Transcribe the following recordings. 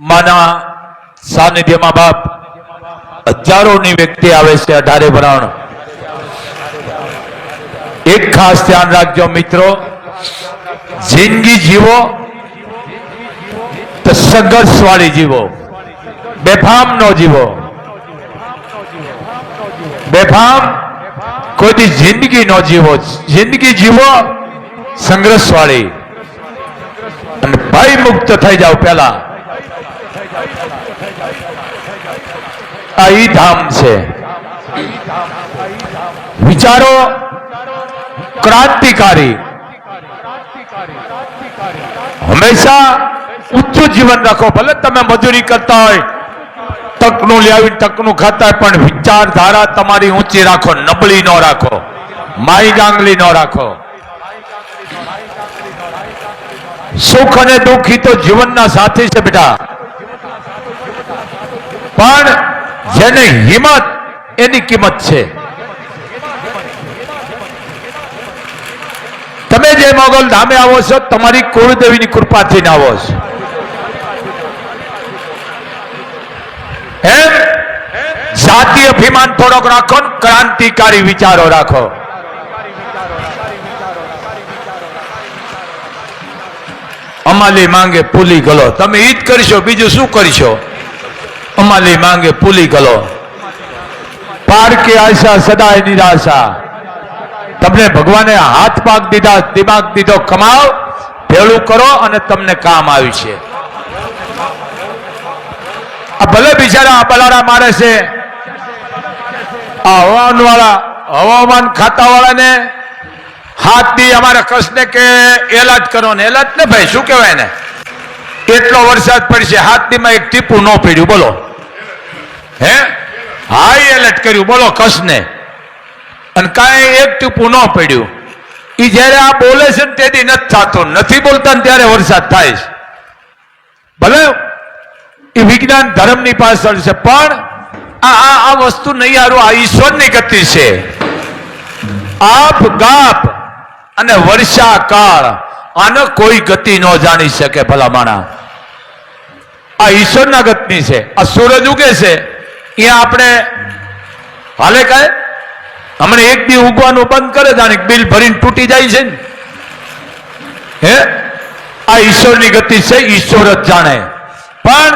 માના સાનિધ્યમાં બાપ હજારોની વ્યક્તિ આવે છે અઢારે ભરણ. એક ખાસ ધ્યાન રાખજો મિત્રો, જિંદગી જીવો તો સંઘર્ષ વાળી જીવો બેફામ નો જીવો. બેફામ કોઈથી જિંદગી નો જીવો, જિંદગી જીવો સંઘર્ષ વાળી અને ભય મુક્ત થઈ જાવ પેલા આ ધામ છે. વિચારો ક્રાંતિકારી. હંમેશા ઊંચું જીવન રાખો, ભલે તમે મજૂરી કરતા હોય, તકનું લેવી તકનું ખાતા હોય, પણ વિચારધારા તમારી ઊંચી રાખો, નબળી ન રાખો, માઈ ગાંગલી ન રાખો. સુખ અને દુઃખ તો જીવનના સાથી છે બેટા. પણ જેને હિંમત એની કિંમત છે. તમે જે મોગલ ધામે આવો છો, તમારી કુળદેવીની કૃપાથી આવો છો. એમ? જાતિ અભિમાન થોડોક રાખો ક્રાંતિકારી વિચારો રાખો. અમાલી માંગે પુલી ગલો. તમે ઈદ કરશો, બીજું શું કરશો? અમાલી માંગે પૂલી ગલો. પાર કે આશા, સદાય નિરાશા. તમને ભગવાને હાથ પાક દીધા, દિમાગ દીધો કમાવ ભેળું કરો અને તમને કામ આવ્યું છે. આ ભલે બિચારા બલારા મારે છે. આ હવામાન વાળા હવામાન ખાતા વાળાને હાથ દી અમારા કસને કે એલાજ કરો ને એલાજ ને ભાઈ, શું કહેવાય ને એટલો વરસાદ પડશે? હાથ દીમાં એક ટીપું ન પડ્યું, બોલો. હે? હાઈ એલર્ટ કર્યું, બોલો કસને. અને કાંઈ એક ટીપું ન પડ્યું. એ જ્યારે આ બોલે છે ને તેથી નથી થતું. નથી બોલતા ને ત્યારે વરસાદ થાય છે. ભલે એ વિજ્ઞાન ધર્મની પાછળ છે, પણ આ આ વસ્તુ નહીં હારું, આ ઈશ્વરની ગતિ છે. આપ ગાપ અને વર્ષાકાળ, આનો કોઈ ગતિ ન જાણી શકે ભલા માણા. આ ઈશ્વરના ગતની છે, આ સૂરજ ઉગે છે, અહીંયા આપણે હાલે કાય હમણાં એક દી ઉગવાનું બંધ કરે જાણે બિલ ભરીને તૂટી જાય છે ને. હે? આ ઈશ્વરની ગતિ છે, ઈશ્વર જ જાણે. પણ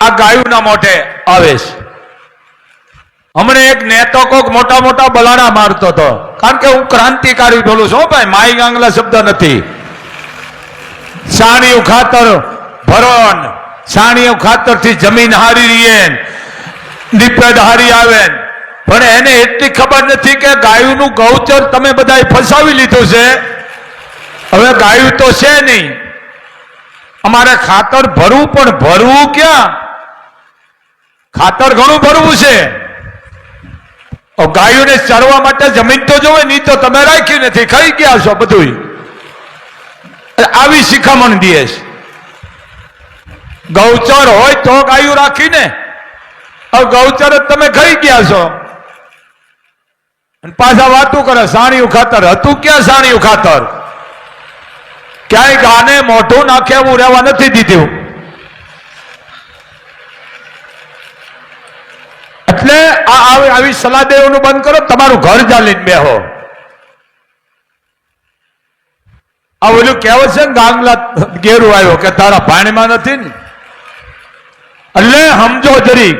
આ ગાયુના મોઢે આવે છે. હમણાં એક નેતો કોક મોટા મોટા બલાડા મારતો હતો. કારણ કે હું ક્રાંતિકારી બોલું છું ભાઈ, માઈ ગાંગલા શબ્દ નથી. સાણિયું ખાતર ભરોન સાણિયું ખાતરથી જમીન હારી રહીએ નિપેડ હારી આવે પણ એને એટલી ખબર નથી કે ગાયુંનું ગૌચર તમે બધાએ ફસાવી લીધું છે. હવે ગાયું તો છે નહીં. અમારે ખાતર ભરવું પણ ભરવું ક્યાં? ખાતર ઘણું ભરવું છે. ગાયોને ચરવા માટે જમીન તો જોવે, નહીં તો તમે રાખી નથી. ખાઈ ગયા છો બધું આવી શિખામણ દે છે. ગૌચર હોય તો ગાયું રાખીને. હવે ગૌચર તમે ખાઈ ગયા છો. પાછા વાતું કરે, સાણિયું ખાતર. હતું ક્યાં સાણિયું ખાતર? ક્યાંય ગાને મોઢું નાખે એવું રહેવા નથી દીધું. એટલે આ આવી આવી સલાહ દેવાનું બંધ કરો, તમારું ઘર ચાલીને બેહો. આ ઓલું કહેવત છે ને, ગાંગલા ઘેરું આવ્યો, કે તારા પાણીમાં નથી ને. એટલે સમજો જરી.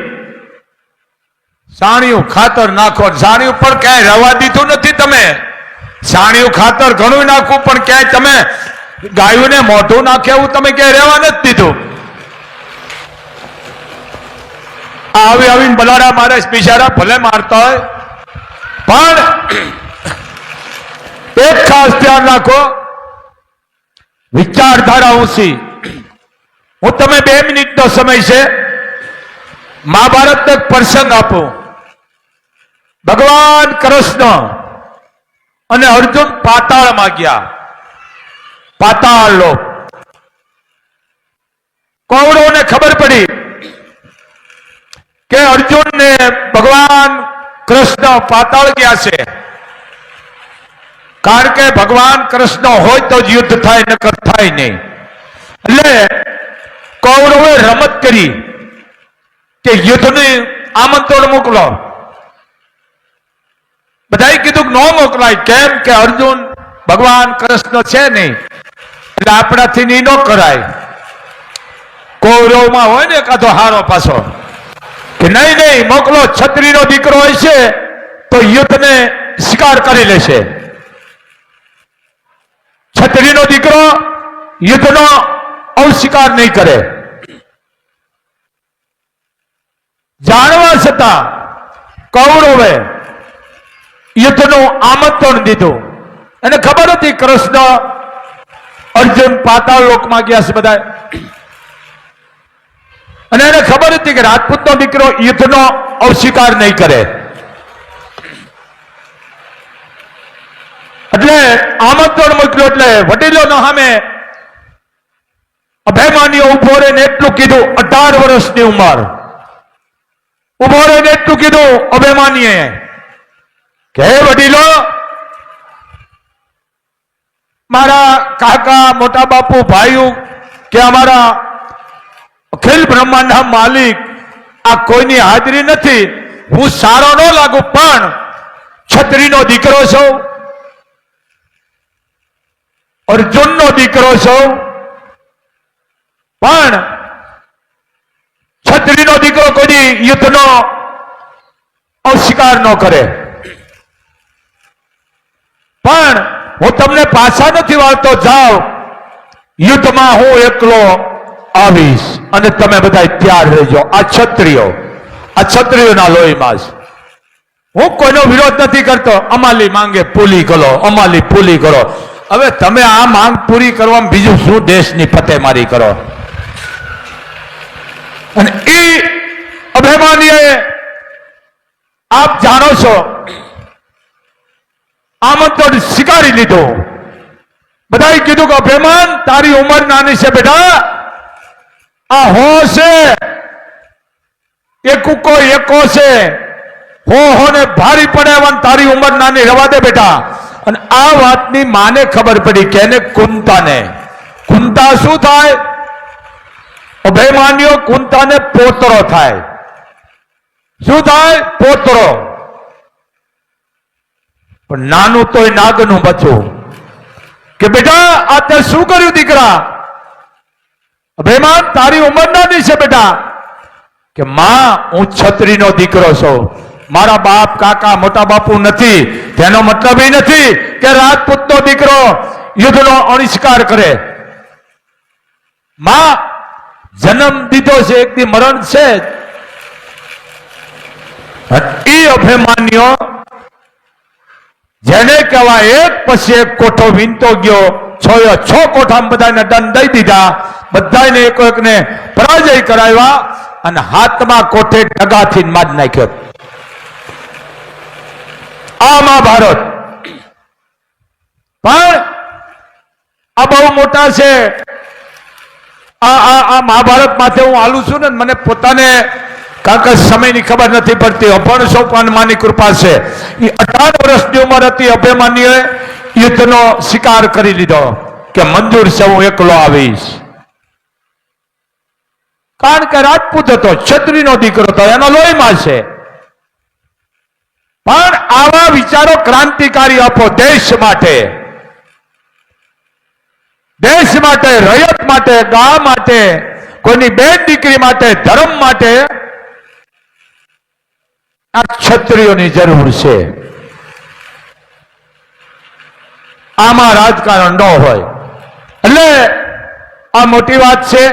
સાણિયું ખાતર નાખો. સાણિયું પણ ક્યાંય રવા દીધું નથી તમે. સાણિયું ખાતર ઘણું નાખવું પણ ક્યાંય તમે ગાયોને મોઢું નાખે એવું તમે ક્યાંય રહેવા નથી દીધું. આવી આવીને બલાડા મારે બિચારા ભલે મારતા હોય. પણ એક ખાસ ધ્યાન રાખો. વિચારધારા ઊંચી. હું તમે બે મિનિટનો સમય છે. મહાભારત એક પ્રસંગ આપું. ભગવાન કૃષ્ણ અને અર્જુન પાતાળમાં ગયા. પાતાળ લોક. કૌરવોને ખબર પડી કે અર્જુનને ભગવાન કૃષ્ણ પાતાળ ગયા છે. કારણ કે ભગવાન કૃષ્ણ હોય તો જ યુદ્ધ થાય, નકર થાય નહીં. એટલે કૌરવે રમત કરી. કે યુદ્ધને આમંત્રણ મોકલો. બધાએ કીધું કે ન મોકલાય. કેમ કે અર્જુન ભગવાન કૃષ્ણ છે નહીં. એટલે આપણાથી નહીં ન કરાય. કૌરવમાં હોય ને કાં તો હારો પાછો. કે નહીં નહીં, મોકલો. છત્રીનો દીકરો હોય છે, તો યુદ્ધને શિકાર કરી લેશે. છત્રીનો દીકરો યુદ્ધનો અવશિકાર નહીં કરે. જાણવા છતાં કૌરવે યુદ્ધનું આમંત્રણ દીધું. અને ખબર હતી કૃષ્ણ અર્જુન પાતાળ લોકમાં ગયા છે બધા અને એને ખબર હતી કે રાજપૂતનો દીકરો યુદ્ધનો અવસ્વીકાર નહીં કરે. એટલે આમંત્રણ મોકલ્યું એટલે વડીલો સામે અભિમાનીઓ ઊભો રહીને એટલું કીધું, અઢાર વર્ષની ઉંમર. ઊભો રહીને એટલું કીધું અભિમાનીએ કે વડીલો, મારા કાકા, મોટા બાપુ, ભાઈઓ, કે અમારા અખિલ બ્રહ્માંડના માલિક, આ કોઈની હાજરી નથી. હું સારો ન લાગુ, પણ છત્રીનો દીકરો છું. અર્જુનનો દીકરો છું. પણ છત્રીનો દીકરો કોઈ યુદ્ધનો અસ્વીકાર ન કરે. પણ હું તમને પાછા નથી વાળતો, જાઓ. યુદ્ધમાં હું એકલો આવીશ અને તમે બધા તૈયાર રહેજો. આ ક્ષત્રિયો, આ ક્ષત્રિયોના લોહીમાં છે. હું કોઈનો વિરોધ નથી કરતો. અમાલી માંગે પૂલી કરો, અમાલી પૂલી કરો. હવે તમે આ માંગ પૂરી કરવામાં બીજું શું દેશની ફતેમારી કરો? અને એ અભિમાનીએ આપ જાણો છો, આમંત્રણ સ્વીકારી લીધું. બધાએ કીધું કે અભિમાન, તારી ઉંમર નાની છે બેટા. આ હો છે. એકુકો એકો છે. હો હો ને ભારી પડે તારી ઉંમર નાની રવા દે બેટા. અને આ વાતની માને ખબર પડી કે એને કુંતાને. કુંતા શું થાય? અભિમાન્યો કુંતાને પોતરો થાય. શું થાય? પોતરો. પણ નાનું તોય નાગનું બચવું કે બેટા તે શું કર્યું દીકરા? અભિમાન, તારી ઉંમર નાની છે બેટા. કે માં, હું છત્રીનો દીકરો છું. મારા બાપ, કાકા, મોટા બાપુ નથી. તેનો મતલબ એ નથી કે રાજપૂતનો દીકરો યુદ્ધનો અણિષ્કાર કરે. માં જન્મ દીધો છે, એક દી મરણ છે એ અભિમાન્યો જેને કહેવાય એક પછી એક કોઠો વીંતો ગયો છ છ કોઠામાં બધાને દંડ દઈ દીધા. બધાને એક એકને પરાજય કરાવ્યા અને હાથમાં કોઠે ડગાથી માજ નાખ્યો. આ મહાભારત. પણ આ બહુ મોટા છે. આ આ આ મહાભારત માથે હું હાલું છું ને મને પોતાને કારણ કે સમયની ખબર નથી પડતી. અભણ સોપાનમાંની કૃપા છે. એ અઢાર વર્ષની ઉંમર હતી અભિમાનીએ યુદ્ધનો શિકાર કરી લીધો કે મંજૂર છે, હું એકલો આવીશ. કારણ કે રાજપૂત હતો, છત્રીનો દીકરો હતો, એનો લોહીમાં છે. પણ આવા વિચારો ક્રાંતિકારી આપો દેશ માટે. દેશ માટે, રયત માટે ગામ માટે, કોઈની બેન દીકરી માટે, ધર્મ માટે આ ક્ષત્રિયોની જરૂર છે. આમાં રાજકારણ ન હોય. એટલે આ મોટી વાત છે.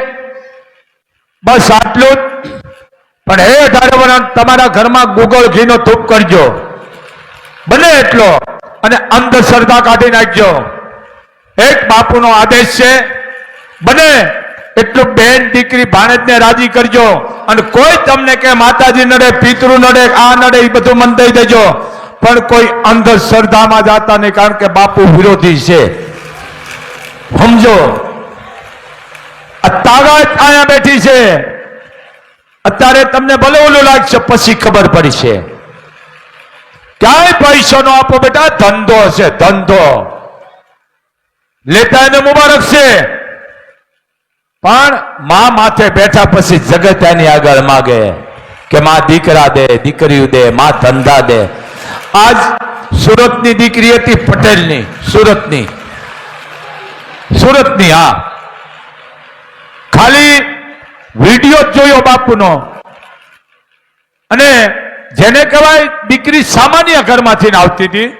બસ આટલું જ. પણ હે અઢાર તમારા ઘરમાં ગુગળ ઘીનો ધૂપ કરજો. બને એટલો. અને અંધશ્રદ્ધા કાઢી નાખજો. એક બાપુનો આદેશ છે, બને, એટલું બેન દીકરી ભાણેજને રાજી કરજો અને કોઈ તમને કે માતાજી નડે, પિતૃ નડે, આ નડે એ બધું મન દઈ દેજો. પણ કોઈ અંધશ્રદ્ધામાં જાતા નહીં, કારણ કે બાપુ વિરોધી છે. સમજો? તાકાત અહીંયા બેઠી છે. અત્યારે તમને ભલે ઓલું લાગશે, પછી ખબર પડી છે ક્યાંય પૈસો નો આપો બેટા, ધંધો છે, ધંધો. લેતા એને મુબારક છે. પણ મા માથે બેઠા પછી જગત એની આગળ માગે કે માં દીકરા દે, દીકરીઓ દે, માં ધંધા દે. આજ સુરતની દીકરી હતી પટેલની, સુરતની. સુરતની, હા. ખાલી વીડિયો જોયો બાપુનો. અને જેને કહેવાય દીકરી સામાન્ય ઘરમાંથી આવતી હતી.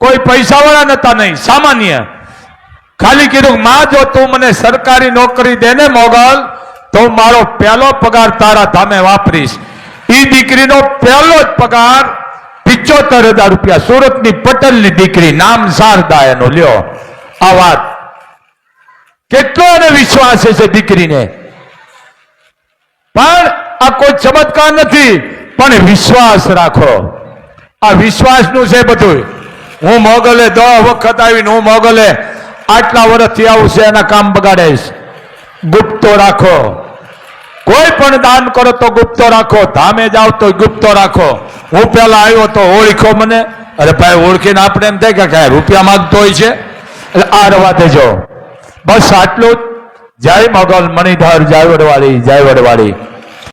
કોઈ પૈસાવાળા નતા નહીં, સામાન્ય. ખાલી કીધું, માં, જો તું મને સરકારી નોકરી દે ને મોગલ, તો મારો પહેલો પગાર તારા ધામે વાપરીશ. ઈ દીકરીનો પહેલો જ પગાર પિચોતેર હજાર રૂપિયા. સુરતની પટેલની દીકરી, નામ શારદા એનો, લ્યો. આ વાત. કેટલો એને વિશ્વાસ છે દીકરીને? પણ આ કોઈ ચમત્કાર નથી, પણ વિશ્વાસ રાખો. આ વિશ્વાસનું છે બધું. હું મોગલે દસ વખત આવીને હું મોગલે આટલા વર્ષથી આવું છે, એના કામ બગાડીશ ગુપ્તો રાખો. કોઈ પણ દાન કરો તો ગુપ્તો રાખો. ધામે જાઓ તો ગુપ્તો રાખો. હું પેલા આવ્યો તો ઓળખો મને. અરે ભાઈ, ઓળખીને આપણે એમ થાય કે કાંઈ રૂપિયા માંગતો હોય છે? એટલે આ રવા દેજો. બસ આટલું જય મોગલ મણિધર જય વડવાળી જય વડવાળી